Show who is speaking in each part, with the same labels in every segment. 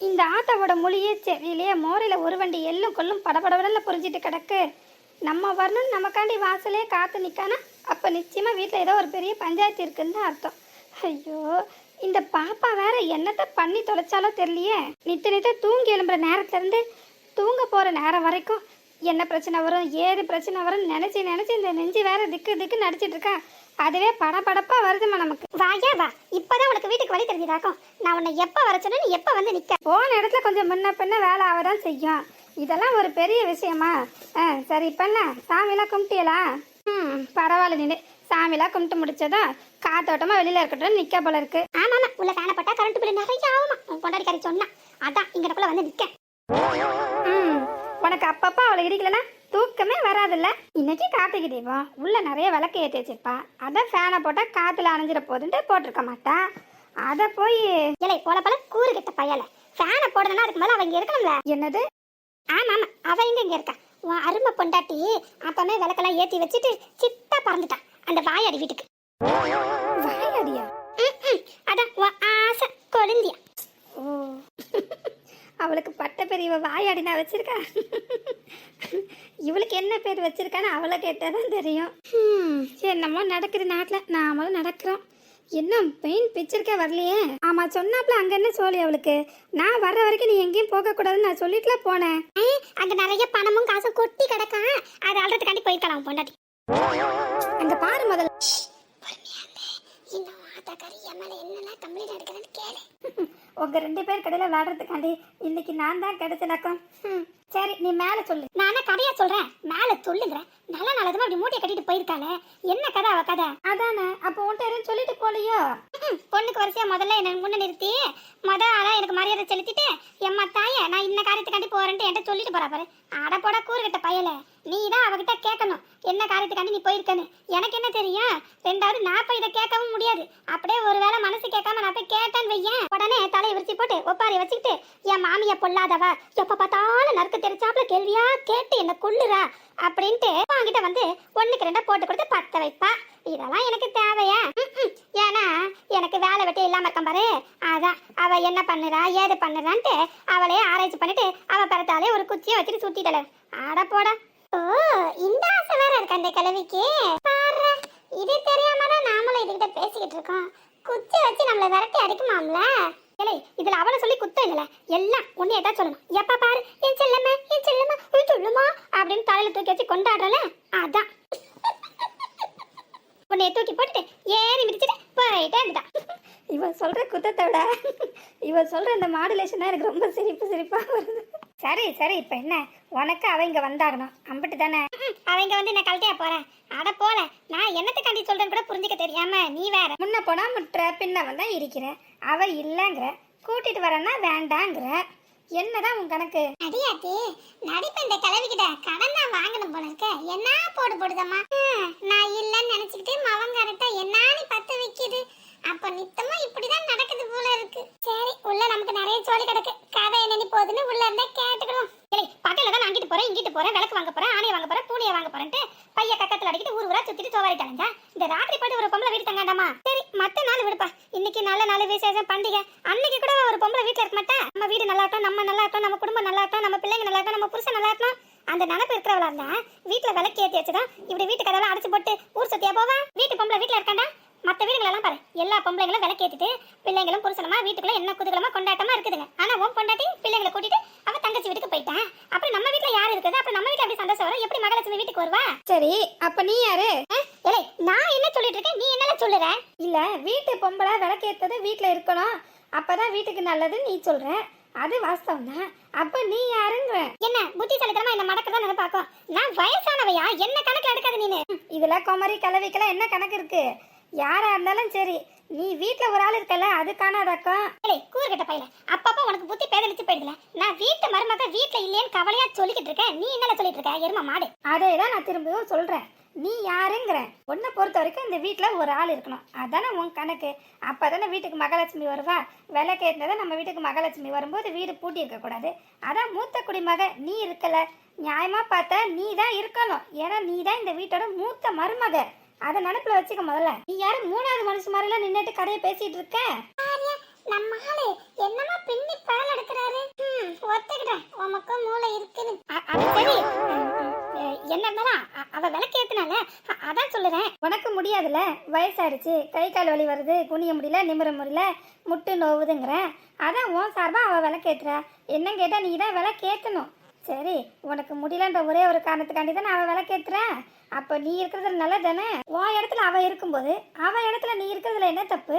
Speaker 1: இந்த ஆத்தாவோட மொழியே செவியிலேயே மோரையில் ஒரு வண்டி எள்ளும் கொள்ளும் படபடபடல புரிஞ்சிட்டு கிடக்கு. நம்ம வரணும் நமக்காண்டி வாசலே காத்து நிற்கானா அப்போ நிச்சயமாக வீட்டில் ஏதோ ஒரு பெரிய பஞ்சாயத்து இருக்குன்னு தான் அர்த்தம். ஐயோ இந்த பாப்பா வேற என்னத்தை பண்ணி தொலைச்சாலோ தெரியலையே. நித்த நித்த தூங்கி எழும்புற நேரத்துலேருந்து தூங்க போகிற நேரம் வரைக்கும் என்ன பிரச்சனை வரும்? ஏது பிரச்சனை வரும்னு நினைச்சு நினைச்சு இந்த நெஞ்சு வேற திக்கு திக்கு நடிச்சிட்டு இருக்கா. அதுவே படபடப்பா வருதுமா நமக்கு.
Speaker 2: வாயா வா. இப்பதான் உனக்கு வீட்டுக்கு வழி தெரிஞ்சுதாக்கும் நான் உன்னை எப்ப வர நீ எப்ப வந்து நிக்க?
Speaker 1: போன இடத்துல கொஞ்சம் முன்ன பின்ன வேலை ஆகதான் செய்யும். இதெல்லாம் ஒரு பெரிய விஷயமா? ஆ சரி என்ன? சாமியெல்லாம் கும்பிட்டியலா? ம் பரவாயில்ல நின்று சாமியெல்லாம் கும்பிட்டு முடிச்சதும் காத்தோட்டமாக வெளியில் இருக்கட்டும் நிற்க போல இருக்கு.
Speaker 2: ஆமா ஆமா உள்ள ஃபேனை போட்டா கரண்ட் பில் நிறைய ஆகுமா உன் பொண்டாடிக்காரி சொன்னா. அதான் இங்கனக்குள்ள வந்து நிக்க
Speaker 1: ம். உனக்கு அப்பப்போ அவளை இடிக்கலனா தூக்கமே வராதுல்ல? இன்னைக்கு கார்த்திகை தீபம் உள்ள நிறைய விளக்கு ஏற்றி வச்சிருப்பா. அதான் ஃபேனை போட்டால் காற்றுல அணைஞ்சிட போதுன்ட்டு போட்டிருக்க மாட்டா. அதை போய்
Speaker 2: இலை போல போல கூறு கிட்ட பையல. ஃபேனை போடணும்னா அதுக்கு மேல அவங்க இருக்கணும்ல?
Speaker 1: என்னது?
Speaker 2: ஆமா ஆமா. அவ எங்க இங்க இருக்கா. உன் அருமை பொண்டாட்டி அப்பமே விளக்கெல்லாம் ஏத்தி வச்சுட்டு சித்தா பறந்துட்டான் அந்த வாயாடி வீட்டுக்கு.
Speaker 1: பட்ட பெரியவ வாயாடி நான் வச்சிருக்கா இவளுக்கு என்ன பேர் வச்சிருக்கான்னு அவளை கேட்டால் தான் தெரியும் என்னமோ நடக்குது நாட்டில். நாமளும் நடக்கிறோம். இன்னும் பெயின் பிக்சருக்கே வரலையே. ஆமா சொன்னாப்ல அங்க என்ன சோழி அவளுக்கு? நான் வர்ற வரைக்கும் நீ எங்கேயும் போகக்கூடாதுன்னு நான் சொல்லிட்டுல போனேன்.
Speaker 2: அங்க நிறைய பணமும் காசும் கொட்டி கிடக்கா. அதை அல்றதுக்காண்டி போயிருக்கலாம் பொண்டாட்டி.
Speaker 1: அங்க பாரு முதல்ல.
Speaker 2: இன்னும் ஆத்தாக்காரி என் என்னெல்லாம் கம்ப்ளைண்ட் எடுக்கிறேன்னு கேளு.
Speaker 1: உங்க ரெண்டு பேர் கடையில விளையாடுறதுக்காண்டி இன்னைக்கு நான் தான் கிடைச்சனாக்கம் சரி நீ மேல சொல்லு.
Speaker 2: நானே கதையா சொல்றேன்? மேல சொல்லுங்க நல்ல நல்லதுமா அப்படி மூட்டையை கட்டிட்டு போயிருக்காளே. என்ன கதை அவ கதை?
Speaker 1: அதானே அப்போ உன்ட்ட சொல்லிட்டு போலையோ
Speaker 2: பொண்ணுக்கு வரிசையா முதல்ல என்ன முன்ன நிறுத்தி மொத ஆளா எனக்கு மரியாதை செலுத்திட்டு எம்மா தாய நான் இந்த காரியத்துக்காண்டி போறேன்ட்டு என்கிட்ட சொல்லிட்டு போறா பாரு. அட போட கூறுகிட்ட பயல. நீ தான் அவகிட்ட கேட்கணும். என்ன காரியத்துக்காண்டி நீ போயிருக்கன்னு. எனக்கு என்ன தெரியும்? ரெண்டாவது நான் போய் இதை கேட்கவும் முடியாது. அப்படியே ஒருவேளை மனசு கேட்காம நான் போய் கேட்டேன்னு வையேன். உடனே தலையை விரிச்சு போட்டு ஒப்பாரி வச்சுக்கிட்டு என் மாமிய பொல்லாதவ? எப்ப பார்த்தாலும் நறுக்கு தெரிச்சாப்புல கேள்வியா கேட்டு என்ன கொள்ளுறா அப்படின்ட்டு அவங்கிட்ட வந்து ஒண்ணுக்கு ரெண்டா போட்டு கொடுத்து பத்த வைப்பா. இதெல்லாம் எனக்கு தேவையா? ஏன்னா எனக்கு வேலை வெட்டி இல்லாம இருக்கான் பாரு. அதான் அவ என்ன பண்ணுறா ஏது பண்ணுறான்ட்டு அவளே ஆராய்ச்சி பண்ணிட்டு அவ பிறத்தாலே ஒரு குச்சியை வச்சுட்டு சுத்திட்டல ஆட போட. ஓ இந்த ஆசை வேற இருக்கு அந்த கிழவிக்கு. பாரு இது தெரியாம தான் நாமளும் இதுகிட்ட பேசிக்கிட்டு இருக்கோம். குச்சி வச்சு நம்மள விரட்டி அடிக்குமாம்ல? ஏலே இதுல அவளை சொல்லி குத்தம் இல்ல எல்லாம் உன்னையே ஏதாவது சொல்லணும். எப்ப பாரு என் செல்லம்மா என் செல்லம்மா என் சொல்லுமா அப்படின்னு தலையில தூக்கி வச்சு கொண்டாடுறல அதான். உன்னைய தூக்கி போட்டுட்டு ஏறி மிதிச்சுட்டு போயிட்டே இருந்தான்
Speaker 1: இவ சொல்ற குத்தத்தை விட இவ சொல்ற இந்த மாடுலேஷன் தான் எனக்கு ரொம்ப சிரிப்பு சிரிப்பா வருது. சரி சரி இப்ப என்ன? உனக்கு அவ இங்க வந்தாகணும். அம்பிட்டு தானே.
Speaker 2: அவங்க வந்து என்ன கழட்டியா போறேன் அட போல நான் என்னத்துக்காண்டி சொல்றேன்னு கூட புரிஞ்சுக்க தெரியாம நீ வேற.
Speaker 1: முன்ன போனா முட்டுற பின்ன வந்தா இருக்கிற. அவ இல்லைங்கிற. கூட்டிட்டு வரேன்னா வேண்டாங்கிற. என்னதான் உன் கணக்கு?
Speaker 2: அடியாத்தி நடிப்பு இந்த கிளவிக்கிட்ட கடன் தான் வாங்கணும் போல இருக்க. என்ன போடு போடுதம்மா? நான் இல்லைன்னு நினைச்சுக்கிட்டு மவங்காரட்ட என்னானி பத்து வைக்கிது. அப்ப நித்தமா இப்படிதான் நடக்குது போல இருக்கு. சரி உள்ள நமக்கு நிறைய சோழி கிடக்கு. கதை என்னன்னு போகுதுன்னு உள்ள இருந்தா கேட்டுக்கணும் இல்லை பக்கத்துல தான் அங்கிட்டு போறேன் இங்கிட்டு போறேன் விளக்கு வாங்க போறேன் ஆணையை வாங்க போறேன் பூனையை வாங்க போறேன்ட்டு பைய கக்கத்துல அடிக்கிட்டு ஊர் ஊரா சுத்திட்டு சோவாரி தலைஞ்சா இந்த ராத்திரி பாட்டு ஒரு பொம்பளை வீடு தங்காண்டாமா சரி மத்த நாள் விடுப்பா இன்னைக்கு நல்ல நாள் விசேஷம் பண்டிகை அன்னைக்கு கூட ஒரு பொம்பளை வீட்டுல இருக்க மாட்டா நம்ம வீடு நல்லா இருக்கட்டும் நம்ம நல்லா இருக்கட்டும் நம்ம குடும்பம் நல்லா இருக்கட்டும் நம்ம பிள்ளைங்க நல்லா இருக்கட்டும் நம்ம புருஷன் நல்லா இருக்கட்டும் அந்த நினப்பு இருக்கிறவளா இருந்தா வீட்டுல விளக்கு ஏத்தி வச்சுதான் இப்படி வீட்டு கதவை அடைச்சு போட்டு ஊர் சுத்தியா போவா? வீட்டு பொம்பளை வீட்டுல இருக்காண்டா? மத்த வீடுகளெல்லாம் பாரு எல்லா பொம்பளைங்களும் விளக்கு ஏத்திட்டு பிள்ளைங்களும் புருஷனமா வீட்டுக்குள்ள என்ன குதூகலமா கொண்டாட்டமா இருக்குதுங்க. ஆனா உன் பொண்டாட்டி பிள்ளைங்களை கூட்டிட்டு அவ தங்கச்சி வீட்டுக்கு போயிட்டான் அப்புறம் நம்ம வீட்டுல யார் இருக்குது? அப்புறம் நம்ம வீட்டுல எப்படி சந்தோஷம் வரும்? எப்படி மகாலட்சுமி வீட்டுக்கு வருவா?
Speaker 1: சரி அப்ப நீ யாரு?
Speaker 2: ஏலே நான் என்ன சொல்லிட்டு இருக்கேன்? நீ என்ன சொல்லுற?
Speaker 1: இல்ல வீட்டு பொம்பளை விளக்கேத்தது வீட்டுல இருக்கணும். அப்பதான் வீட்டுக்கு நல்லதுன்னு நீ சொல்ற. அது வாஸ்தவம் தான் அப்ப நீ யாருங்கிற?
Speaker 2: என்ன புத்திசாலித்தனமா என்ன மடக்கதான் நினைப்பாக்கும் நான் வயசானவையா? என்ன கணக்கு எடுக்காத நீனு?
Speaker 1: இதுல குமரி கலவைக்கெல்லாம் என்ன கணக்கு இருக்கு? யாரா இருந்தாலும் சரி நீ வீட்ல ஒரு ஆள் இருக்கல அது காணாதாக்கம்
Speaker 2: ஏலே கூறுகிட்ட பையல அப்பப்போ உனக்கு புத்தி பேதலிச்சு போயிடுதுல. நான் வீட்டு மருமக வீட்டுல இல்லையேன்னு கவலையா சொல்லிக்கிட்டு இருக்கேன். நீ என்ன சொல்லிட்டு இருக்க? எரும மாடு.
Speaker 1: அதே தான் நான் திரும்பவும் சொல்றேன். நீ யாருங்கிற? உன்னை பொறுத்த வரைக்கும் இந்த வீட்டில் ஒரு ஆள் இருக்கணும். அதானே உன் கணக்கு. அப்பதானே வீட்டுக்கு மகாலட்சுமி வருவா? விலை கேட்டதை நம்ம வீட்டுக்கு மகாலட்சுமி வரும்போது வீடு பூட்டி இருக்கக்கூடாது அதான் மூத்த குடிமக நீ இருக்கல. நியாயமா பார்த்தா நீ தான் இருக்கணும். ஏன்னா நீ தான் இந்த வீட்டோட மூத்த மருமக. அதை நினப்புல வச்சுக்க முதல்ல. நீ யாரும் மூணாவது மனுஷன் மாதிரிலாம் நின்றுட்டு கதையை பேசிட்டு இருக்க?
Speaker 2: நம்ம ஆளு என்னமா பின்னி பழல் எடுக்கிறாரு. உமக்கும் மூளை இருக்குன்னு. என்ன இருந்தாலும் அவ விளக்கு ஏத்துனால அதான் சொல்லுறேன்.
Speaker 1: உனக்கு முடியாதுல வயசாயிடுச்சு கை கால் வலி வருது. குனிய முடியல நிமிர முடியல முட்டு நோவுதுங்கிற. அதான் உன் சார்பா அவள் விளக்கேத்துறா. என்ன கேட்டால் நீ தான் விளக்கேற்றணும் சரி உனக்கு முடியலன்ற ஒரே ஒரு காரணத்துக்காண்டி தானே அவள் விளக்கேத்துறா. அப்போ நீ இருக்கிறதுல நல்லது தானே உன் இடத்துல அவள் இருக்கும்போது அவள் இடத்துல நீ இருக்கிறதுல என்ன தப்பு?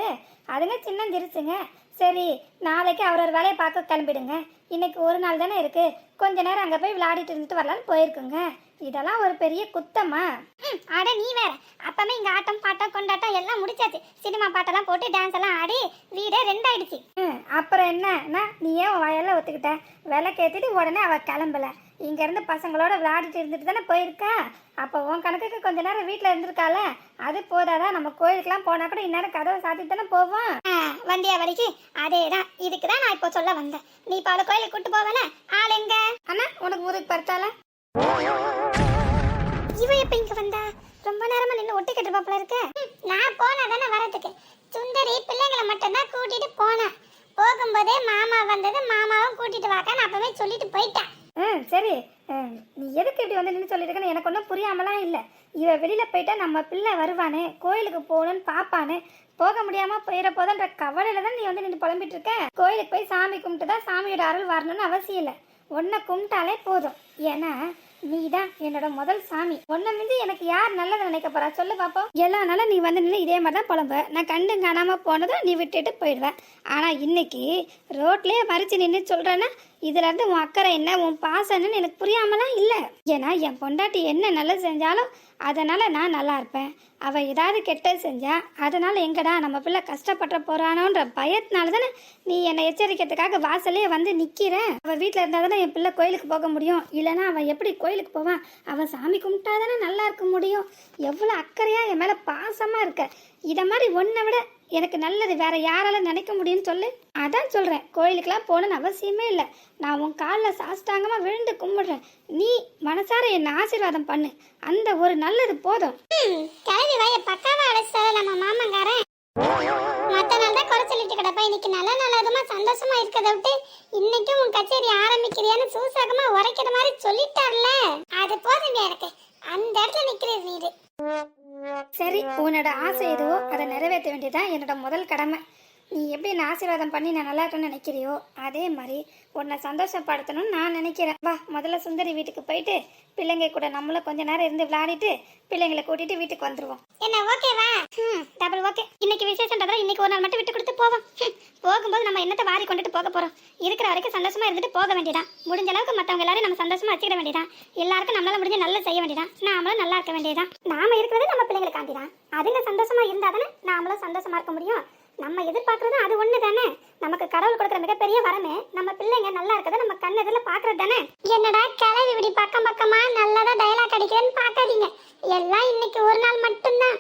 Speaker 1: அதுங்க சின்னஞ்சிருச்சுங்க சரி நாளைக்கு அவர் ஒரு வேலையை பார்க்க கிளம்பிடுங்க. இன்னைக்கு ஒரு நாள் தானே இருக்கு. கொஞ்ச நேரம் அங்கே போய் விளையாடிட்டு இருந்துட்டு வரலான்னு போயிருக்குங்க. இதெல்லாம் ஒரு பெரிய குத்தமா?
Speaker 2: அட நீ வேற. அப்பமே இங்க ஆட்டம் பாட்டம் கொண்டாட்டம் எல்லாம் முடிச்சாச்சு. சினிமா பாட்டெல்லாம் போட்டு டான்ஸ் எல்லாம் ஆடி வீடே ரெண்டாயிடுச்சு.
Speaker 1: அப்புறம் என்ன? நீ ஏன் வயல்ல ஒத்துக்கிட்ட? விளக்கேற்றிட்டு உடனே அவள் கிளம்பல. இங்கேருந்து பசங்களோட விளையாடிட்டு இருந்துட்டு தானே போயிருக்கா? அப்போ உன் கணக்குக்கு கொஞ்ச நேரம் வீட்டில் இருந்திருக்கால அது போதாதான் நம்ம கோயிலுக்கெல்லாம் போனால் கூட இந்நேரம் கதவை சாத்திட்டு தானே போவோம்.
Speaker 2: வந்தியா வலிக்கு அதேதான். இதுக்கு தான் நான் இப்போ சொல்ல வந்தேன். நீ இப்போ அவளை கோயிலுக்கு கூட்டு போவல? ஆள் எங்க?
Speaker 1: அண்ணா உனக்கு முதுகு பறிச்சால
Speaker 2: இவ எப்ப இங்க வந்தா? ரொம்ப நேரமா நின்று ஒட்டிக்கிட்டு கட்டுப்பாப்புல இருக்கு. நான் போனா தானே வரதுக்கு சுந்தரி பிள்ளைங்களை மட்டும்தான் கூட்டிட்டு போனேன் போகும்போதே மாமா வந்தது மாமாவும் கூட்டிட்டு வாக்கான்னு அப்பவே சொல்லிட்டு போயிட்டான்.
Speaker 1: ம் சரி. நீ எதுக்கு இப்படி வந்து நின்று சொல்லியிருக்கன்னு எனக்கு ஒன்றும் புரியாமலாம் இல்லை. இவ வெளியில் போயிட்டா நம்ம பிள்ளை வருவானே கோயிலுக்கு போகணும்னு பாப்பானே. போக முடியாமல் போயிட போதன்ற கவலையில் தான் நீ வந்து நின்று புலம்பிட்டு இருக்க. கோயிலுக்கு போய் சாமி கும்பிட்டு தான் சாமியோட அருள் வரணும்னு அவசியம் இல்லை. உன்னை கும்பிட்டாலே போதும். ஏன்னா நீ தான் என்னோட முதல் சாமி. உன்னை மிஞ்சி எனக்கு யார் நல்லது நினைக்க போறா? சொல்லு பாப்போம். எல்லா நாளும் நீ வந்து நின்று இதே மாதிரி தான் புலம்ப நான் கண்டு காணாம போனதும் நீ விட்டுட்டு போயிடுவேன் ஆனா இன்னைக்கு ரோட்லயே மறைச்சு நின்று சொல்றேன்னா இதுலேருந்து உன் அக்கறை என்ன உன் பாசம் என்னன்னு எனக்கு புரியாமலாம் இல்லை. ஏன்னா என் பொண்டாட்டி என்ன நல்லது செஞ்சாலும் அதனால் நான் நல்லா இருப்பேன். அவள் ஏதாவது கெட்டது செஞ்சா அதனால் எங்கடா நம்ம பிள்ளை கஷ்டப்பட போகிறானோன்ற பயத்தினால தானே நீ என்னை எச்சரிக்கிறதுக்காக வாசலே வந்து நிற்கிறேன் அவள் வீட்டில் இருந்தால் தானே என் பிள்ளை கோயிலுக்கு போக முடியும். இல்லைன்னா அவன் எப்படி கோயிலுக்கு போவான்? அவன் சாமி கும்பிட்டா தானே நல்லா இருக்க முடியும். எவ்வளோ அக்கறையாக என் மேலே பாசமாக இருக்க. இதை மாதிரி ஒன்றை விட எனக்கு நல்லது வேற யாரால நினைக்க முடியும்னு சொல்லு. அதான் சொல்கிறேன் கோயிலுக்கெல்லாம் போகணும்னு அவசியமே இல்லை. நான் உன் காலில் சாஷ்டாங்கமாக விழுந்து கும்பிடுறேன். நீ மனசார என்னை ஆசீர்வாதம் பண்ணு. அந்த ஒரு நல்லது போதும்.
Speaker 2: ம், கிளவி வாய. பக்காவா அழைச்சிட்டாரு நம்ம மாமங்காரன் மற்ற நாள் தான் குறை சொல்லிட்டு கிடப்பா இன்னைக்கு நல்ல நல்லதுமா சந்தோஷமா இருக்கிறத விட்டு இன்னைக்கும் உன் கச்சேரி ஆரம்பிக்கிறியான்னு சூசகமா உரைக்கிற மாதிரி சொல்லிட்டார்ல. அது போதும் எனக்கு. அந்த இடத்துல நிக்கிற வீடு.
Speaker 1: சரி உன்னோட ஆசை எதுவோ அதை நிறைவேற்ற வேண்டியதுதான் என்னோட முதல் கடமை. நீ எப்படி என்ன ஆசீர்வாதம் பண்ணி நான் நல்லா இருக்கணும்னு நினைக்கிறியோ அதே மாதிரி உன்னை சந்தோஷப்படுத்தணும்னு நான் நினைக்கிறேன். வா முதல்ல சுந்தரி வீட்டுக்கு போயிட்டு பிள்ளைங்க கூட நம்மளும் கொஞ்ச நேரம் இருந்து விளையாடிட்டு பிள்ளைங்களை கூட்டிட்டு வீட்டுக்கு வந்துருவோம்.
Speaker 2: என்ன ஓகேவா ம் டபுள் ஓகே இன்னைக்கு விசேஷன்றதால இன்னைக்கு ஒரு நாள் மட்டும் விட்டு கொடுத்து போவோம். போகும்போது நம்ம என்னத்தை வாரி கொண்டுட்டு போக போறோம்? இருக்கிற வரைக்கும் சந்தோஷமா இருந்துட்டு போக வேண்டியதான் முடிஞ்ச அளவுக்கு மத்தவங்க எல்லாரும் நம்ம சந்தோஷமா வச்சுக்கிட வேண்டியதான் எல்லாருக்கும் நம்மளால முடிஞ்ச நல்லா செய்ய வேண்டியதான் நாமளும் நல்லா இருக்க வேண்டியதான் நாம இருக்கிறது நம்ம பிள்ளைங்களுக்காண்டி தான் அதுங்க சந்தோஷமா இருந்தா தானே நாமளும் சந்தோஷமா இருக்க முடியும். நம்ம எதிர்பார்க்கறது அது ஒண்ணு தானே நமக்கு கடவுள் கொடுக்குற மிகப்பெரிய வரமே நம்ம பிள்ளைங்க நல்லா இருக்கதை நம்ம கண் எதிரில் பாக்குறது தானே என்னடா கிளவி இப்படி பக்கம் பக்கமா நல்லதா டயலாக் அடிக்கிறேன்னு பாக்காதீங்க எல்லாம் இன்னைக்கு ஒரு நாள் மட்டும்தான்.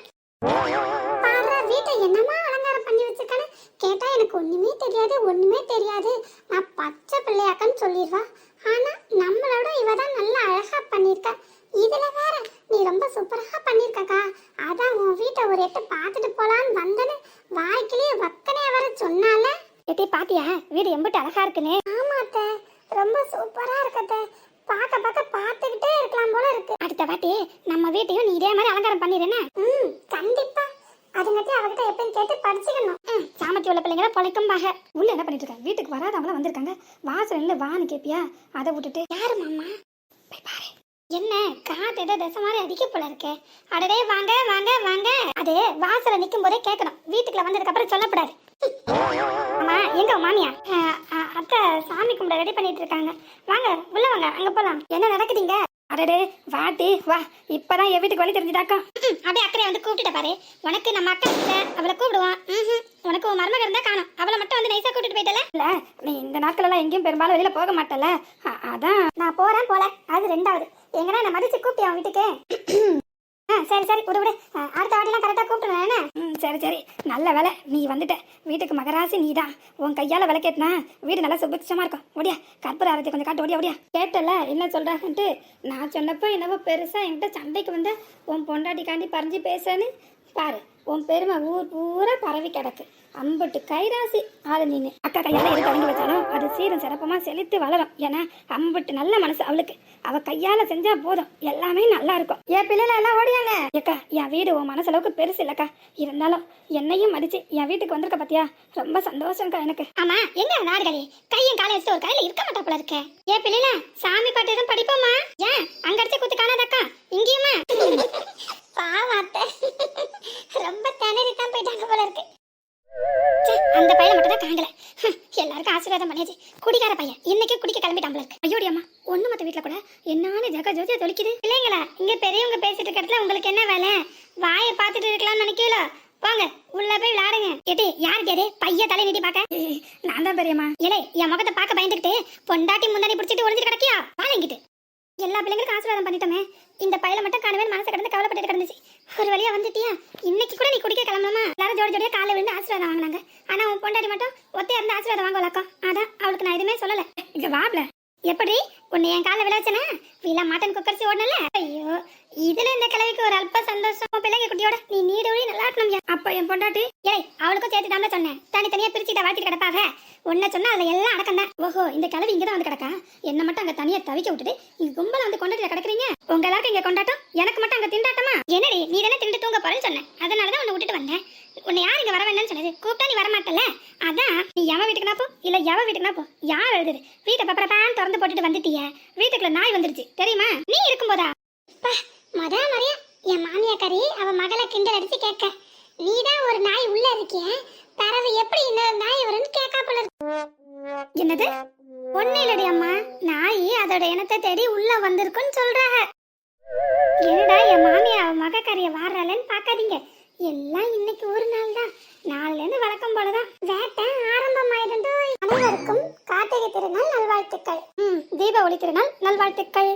Speaker 2: வீட்டை என்னமா அலங்காரம் பண்ணி வச்சிருக்கானு? கேட்டா எனக்கு ஒண்ணுமே தெரியாது ஒண்ணுமே தெரியாது. நான் பச்சை பிள்ளையாக்கன்னு சொல்லிடுவா. ஆனா நம்மளோட இவ தான் நல்லா அழகா பண்ணியிருக்க இதுல வேற நீ ரொம்ப சூப்பராக பண்ணியிருக்கக்கா அதான் உன் வீட்டை ஒரு எட்டு பார்த்துட்டு போலான்னு வந்தேன்னு வாய்க்கிலேயே வக்கனையா வர சொன்னால. எட்டி பாத்தியா? வீடு எம்பிட்டு அழகா இருக்குன்னு ஆமா அத்தை ரொம்ப சூப்பரா இருக்கத்தை பார்க்க பார்க்க பார்த்துக்கிட்டே இருக்கலாம் போல இருக்கு அடுத்த வாட்டி நம்ம வீட்டையும் நீ இதே மாதிரி அலங்காரம் பண்ணிடுறேன்னு ம் கண்டிப்பா அதுங்கட்டி அவகிட்ட எப்பயும் கேட்டு படிச்சுக்கணும் ம் சாமத்தி வணக்கம் பாக.
Speaker 1: உள்ள என்ன பண்ணிட்டு இருக்காங்க வீட்டுக்கு வராதவங்களாம் வந்திருக்காங்க. வாசல்ல வான்னு கேப்பியா? அதை விட்டுட்டு
Speaker 2: யாரு மாமா போய் பாரு. என்ன? காத்து ஏதோ தசை மாதிரி அடிக்க போல இருக்கே. அடடே வாங்க வாங்க வாங்க. அது வாசல நிக்கும் போதே கேட்கணும் வீட்டுக்குள்ள வந்ததுக்கு அப்புறம் சொல்லப்படாது அம்மா எங்க மாமியா? அத்தை சாமி கும்பிட ரெடி பண்ணிட்டு இருக்காங்க. வாங்க உள்ள வாங்க அங்க போலாம். என்ன நடக்குதுங்க
Speaker 1: அடடே வாட்டி வா. இப்பதான் என் வீட்டுக்கு வழி தெரிஞ்சுட்டாக்கா
Speaker 2: ம்ம். அப்படியே அக்கறை வந்து கூப்பிட்டுட்ட பாரு. உனக்கு நம்ம அக்கா இல்ல அவளை கூப்பிடுவான். ம்ஹும். உனக்கு உன் மருமக இருந்தா காணும். அவளை மட்டும் வந்து நைஸா கூட்டிட்டு போயிட்டல?
Speaker 1: இல்ல நீ இந்த நாட்கள் எல்லாம் எங்கேயும் பெரும்பாலும் வெளியில போக மாட்டல. அதான்.
Speaker 2: நான் போறேன் போல. அது ரெண்டாவது. எங்கன்னா என்ன மதிச்சு கூப்பிட்டியா உன் வீட்டுக்கு? ஆ சரி சரி விடு விடு. அடுத்த வாட்டிலாம் கரெக்டாக கூப்பிட்டுருவேன் என்ன?
Speaker 1: ம் சரி சரி. நல்ல வேலை. நீ வந்துட்ட. வீட்டுக்கு மகராசி நீதான் உன் கையால் விளக்கேத்தினா வீடு நல்லா சுபிக்ஷமாக இருக்கும். ஓடியா கற்பூர ஆரத்தி கொஞ்சம் காட்டு ஓடியா ஓடியா. கேட்டல என்ன சொல்கிறாங்கன்ட்டு நான் சொன்னப்போ என்னவோ பெருசாக என்கிட்ட சண்டைக்கு வந்து உன் பொண்டாட்டிக்காண்டி பறிஞ்சு பேசுறேன்னு பாரு. உன் பெருமை ஊர் பூரா பரவி கிடக்கு. அம்பட்டு கைராசி ஆளு நீனு அக்கா கையால எது தொடங்கி வச்சாலும் அது சீரும் சிறப்பமா செழித்து வளரும். ஏன்னா அம்பட்டு நல்ல மனசு அவளுக்கு. அவ கையால செஞ்சா போதும். எல்லாமே நல்லா இருக்கும். என் பிள்ளைல எல்லாம் ஓடியாங்க. ஏக்கா என் வீடு உன் மனசளவுக்கு பெருசு இல்லக்கா. இருந்தாலும் என்னையும் மதிச்சு என் வீட்டுக்கு வந்திருக்க பாத்தியா? ரொம்ப சந்தோஷம்க்கா எனக்கு.
Speaker 2: ஆமா எங்க நாடுகளே கையும் காலையும் வச்சுட்டு ஒரு கையில இருக்க மாட்டா போல இருக்க. ஏ பிள்ளைல சாமி பாட்டு எதுவும் படிப்போமா? ஏன் அங்க அடிச்சு குத்து காணாதக்கா? இங்கேயுமா? பாவாத்த ரொம்ப திணறி தான் போயிட்டாங்க போல இருக்கு. அந்த பையனை மட்டும் தான் ஹம், எல்லாருக்கும் ஆசீர்வாதம் பண்ணியாச்சு குடிக்கார பையன். இன்னைக்கு குடிக்க கிளம்பிட்டான் போல இருக்கு. ஐயோடி அம்மா ஒண்ணு மத்த வீட்ல கூட என்னால ஜக ஜோதியா தொலைக்குது. இல்லைங்களா இங்க பெரியவங்க பேசிட்டு இருக்க இடத்துல உங்களுக்கு என்ன வேலை? வாயை பார்த்துட்டு இருக்கலாம்னு நினைக்கல வாங்க உள்ள போய் விளையாடுங்க. எது யார் கேது பைய தலை நீட்டி பார்க்க.
Speaker 1: ஏய், நான் தான் பெரியம்மா.
Speaker 2: ஏலே என் முகத்தை பார்க்க பயந்துக்கிட்டு பொண்டாட்டி முந்தானி பிடிச்சிட்டு ஒளிஞ்சிட்டு கிடக்கியா? வாழங்கிட்டு எல்லா பிள்ளைங்களுக்கும் ஆசீர்வாதம் பண்ணிட்டோமே. இந்த பையில மட்டும் காணவே மனசு கடந்து கவலைப்பட்டு கிடந்துச்சு. ஒரு வழியா வந்துட்டியா? இன்னைக்கு கூட நீ குடிக்க கிளம்பணுமா? எல்லாரும் ஜோடி ஜோடியா காலை விழுந்து ஆசீர்வாதம் வாங்கினாங்க. ஆனா உன் பொண்டாட்டி மட்டும் ஒத்தையா இருந்து ஆசீர்வாதம் வாங்கலாக்கா அதான் அவளுக்கு நான் எதுவுமே சொல்லல.
Speaker 1: இங்க வாப்ல
Speaker 2: எப்படி உன்னை என் காலை விளையாச்சனா வீலா மாட்டன் குக்கர்ஸ் ஓடல ஐயோ இதுல இந்த கிழவிக்கு ஒரு அல்ப சந்தோஷம் உன் பிள்ளைங்க குட்டியோட நீ நீடோடி நல்லா இருக்கணும்
Speaker 1: அப்ப என் பொண்டாட்டி
Speaker 2: ஏய் அவளுக்கும் சேர்த்து தான் சொன்னேன் தனித்தனியா பிரிச்சுக்கிட்ட வாழ்த்திட்டு கிடப்பாக உன்னை சொன்னா அதுல எல்லாம் அடக்கம் தான்
Speaker 1: ஓஹோ இந்த கிழவி இங்க தான் வந்து கிடக்கா என்ன மட்டும் அங்க தனியா தவிக்க விட்டுட்டு இங்க கும்பல வந்து கொண்டாட்டில கிடக்குறீங்க உங்க கொண்டாட்டம்? எனக்கு மட்டும் அங்க திண்டாட்டமா?
Speaker 2: என்னடி நீ தானே திண்டு தூங்க போறேன்னு சொன்னேன் அதனாலதான் உன்னை விட்டுட்டு வந்தேன். உன்னை யார் இங்க வர வேண்டாம்னு சொன்னது? கூப்பிட்டா நீ வரமாட்டல அதான்
Speaker 1: நீ எவன் வீட்டுக்குனா போ இல்ல எவ வீட்டுக்குனா போ. யார் எழுதுது வீட்டை பப்பரப்பான்னு திறந்து போட்டுட்டு வந்துட்டிய. வீட்டுக்குள்ள நாய் வந்துருச்சு. தெரியுமா?
Speaker 2: நீ இருக்கும் போதா மொத மரியா என் மாமியாக்காரி அவ மகளை கிண்டல் அடிச்சு கேட்க. நீதான் ஒரு நாய் உள்ள இருக்கிய. பறவை எப்படி இன்னொரு நாய் வரும்னு கேட்கா போல
Speaker 1: என்னது?
Speaker 2: ஒண்ணு இல்லடி அம்மா. நாய் அதோட இனத்தை தேடி உள்ள வந்திருக்குன்னு சொல்றாங்க. என்னடா என் மாமியா அவ மகக்காரிய வாடுறாளன்னு பார்க்காதீங்க. எல்லாம் இன்னைக்கு ஒரு நாள் தான் நாள்ல இருந்து வழக்கம் போலதான். வேட்டை ஆரம்பமாயிருந்தோ அனைவருக்கும் கார்த்திகை திருநாள் நல்வாழ்த்துக்கள்.
Speaker 1: ம் ஒளி திருநாள் நல்வாழ்த்துக்கள்.